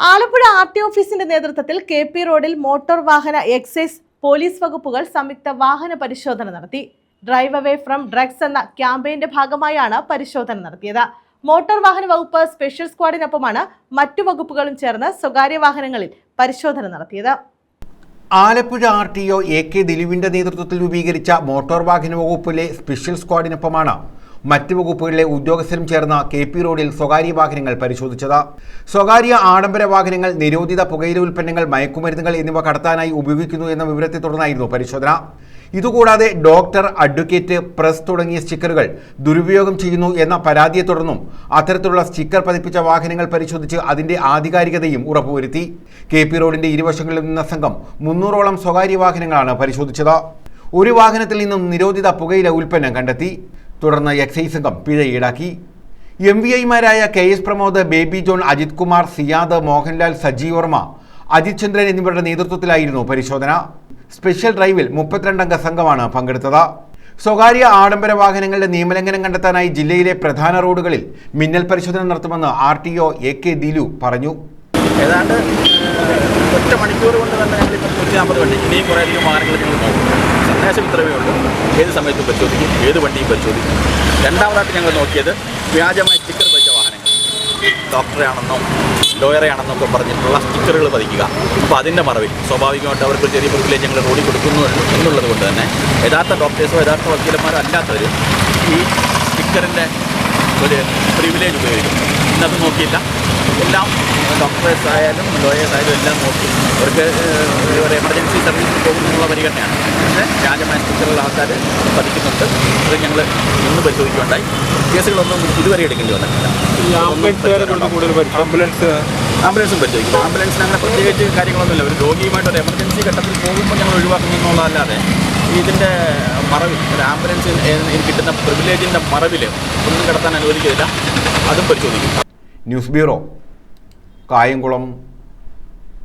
Alappuzha R T ഓഫീസിന്റെ നേതൃത്വത്തിൽ K P റോഡിൽ മോട്ടോർ വാഹന എക്സൈസ് പോലീസ് വകുപ്പുകൾ സംയുക്ത വാഹന പരിശോധന നടത്തി. ഡ്രൈവ് അവേ ഫ്രം ഡ്രഗ്സ് എന്ന ക്യാമ്പയിന്റെ ഭാഗമായാണ് പരിശോധന നടത്തിയത്. മോട്ടോർ വാഹന വകുപ്പ് സ്പെഷ്യൽ സ്ക്വാഡിനൊപ്പമാണ് മറ്റു വകുപ്പുകളും ചേർന്ന് സ്വകാര്യ വാഹനങ്ങളിൽ പരിശോധന നടത്തിയത്. Alappuzha R T O A K ദിലുവിന്റെ നേതൃത്വത്തിൽ രൂപീകരിച്ച മോട്ടോർ വാഹന വകുപ്പിലെ സ്പെഷ്യൽ സ്ക്വാഡിനൊപ്പമാണ് മറ്റ് വകുപ്പുകളിലെ ഉദ്യോഗസ്ഥരും ചേർന്ന കെ പി റോഡിൽ സ്വകാര്യ വാഹനങ്ങൾ പരിശോധിച്ചത്. സ്വകാര്യ ആഡംബര വാഹനങ്ങൾ നിരോധിത പുകയില ഉൽപ്പന്നങ്ങൾ മയക്കുമരുന്നുകൾ എന്നിവ കടത്താനായി ഉപയോഗിക്കുന്നു എന്ന വിവരത്തെ തുടർന്നായിരുന്നു പരിശോധന. ഇതുകൂടാതെ ഡോക്ടർ അഡ്വക്കേറ്റ് പ്രസ് തുടങ്ങിയ സ്റ്റിക്കറുകൾ ദുരുപയോഗം ചെയ്യുന്നു എന്ന പരാതിയെ തുടർന്നും അത്തരത്തിലുള്ള സ്റ്റിക്കർ പതിപ്പിച്ച വാഹനങ്ങൾ പരിശോധിച്ച് അതിന്റെ ആധികാരികതയും ഉറപ്പുവരുത്തി. കെ പി റോഡിന്റെ ഇരുവശങ്ങളിൽ നിന്ന സംഘം മുന്നൂറോളം സ്വകാര്യ വാഹനങ്ങളാണ് പരിശോധിച്ചത്. ഒരു വാഹനത്തിൽ നിന്നും നിരോധിത പുകയില ഉൽപ്പന്നം കണ്ടെത്തി. തുടർന്ന് എക്സൈസ് സംഘം പിഴ ഈടാക്കി. എം വി ഐമാരായ കെ എസ് പ്രമോദ് ബേബി ജോൺ അജിത് കുമാർ സിയാദ് മോഹൻലാൽ സജി വർമ്മ അജിത് ചന്ദ്രൻ എന്നിവരുടെ നേതൃത്വത്തിലായിരുന്നു പരിശോധന. സ്പെഷ്യൽ ഡ്രൈവിൽ മുപ്പത്തിരണ്ടംഗ സംഘമാണ് പങ്കെടുത്തത്. സ്വകാര്യ ആഡംബര വാഹനങ്ങളുടെ നിയമലംഘനം കണ്ടെത്താനായി ജില്ലയിലെ പ്രധാന റോഡുകളിൽ മിന്നൽ പരിശോധന നടത്തുമെന്ന് R T O A K Dilu പറഞ്ഞു. ഏതാണ്ട് ഒറ്റ മണിക്കൂർ കൊണ്ട് തന്നെ ഞങ്ങൾ ഇപ്പം നൂറ്റി നാൽപ്പത് വണ്ടി. ഇനിയും കുറേ അധികം വാഹനങ്ങൾ ഞങ്ങൾ നോക്കും സന്ദേശം ഇത്രയേ ഉള്ളൂ. ഏത് സമയത്തും പരിശോധിക്കും. ഏത് വണ്ടിയും പരിശോധിക്കും. രണ്ടാമതായിട്ട് ഞങ്ങൾ നോക്കിയത് വ്യാജമായി സ്റ്റിക്കർ പതിച്ച വാഹനങ്ങൾ. ഡോക്ടറെ ആണെന്നോ ആണെന്നൊക്കെ പറഞ്ഞിട്ടുള്ള സ്റ്റിക്കറുകൾ പതിക്കുക. അപ്പോൾ അതിന്റെ മറവിൽ സ്വാഭാവികമായിട്ട് അവർക്ക് ചെറിയ പ്രിവിലേജ് ഞങ്ങൾ റോഡിൽ കൊടുക്കുന്നു എന്നുള്ളത് കൊണ്ട് തന്നെ യഥാർത്ഥ ഡോക്ടേഴ്സോ യഥാർത്ഥ വക്കീലന്മാരോ അല്ലാത്തവർ ഈ സ്റ്റിക്കറിന്റെ ഒരു പ്രിവിലേജ് ഉപയോഗിക്കും ഇന്നത് നോക്കിയില്ല. എല്ലാം ഡോക്ടേഴ്സ് ആയാലും ലോയേഴ്സ് ആയാലും എല്ലാം നോക്കി. അവർക്ക് ഒരു എമർജൻസി സർവീസിൽ പോകുന്നുള്ള പരിഗണനയാണ് പക്ഷേ സ്റ്റിക്കറുള്ള ആൾക്കാർ പതിക്കുന്നുണ്ട് അത് ഞങ്ങൾ ഇന്ന് പരിശോധിക്കുകയുണ്ടായി. കേസുകളൊന്നും ഇതുവരെ എടുക്കേണ്ടി വന്നിട്ടില്ല. ആംബുലൻസ് ആംബുലൻസും പറ്റുമായിരിക്കും. ആംബുലൻസിന് അങ്ങനെ പ്രത്യേകിച്ച് കാര്യങ്ങളൊന്നുമില്ല. ഒരു രോഗിയുമായിട്ട് ഒരു എമർജൻസി ഘട്ടത്തിൽ പോകുമ്പോൾ ഞങ്ങൾ ഒഴിവാക്കുന്നു എന്നുള്ളതല്ലാതെ ഇതിന്റെ മറവിൽ ഒരു ആംബുലൻസിൽ കിട്ടുന്ന പ്രിവിലേജിന്റെ മറവിൽ ഒന്നും കിടത്താൻ അനുവദിക്കില്ല അതും പരിശോധിക്കും. News bureau Kayamkulam.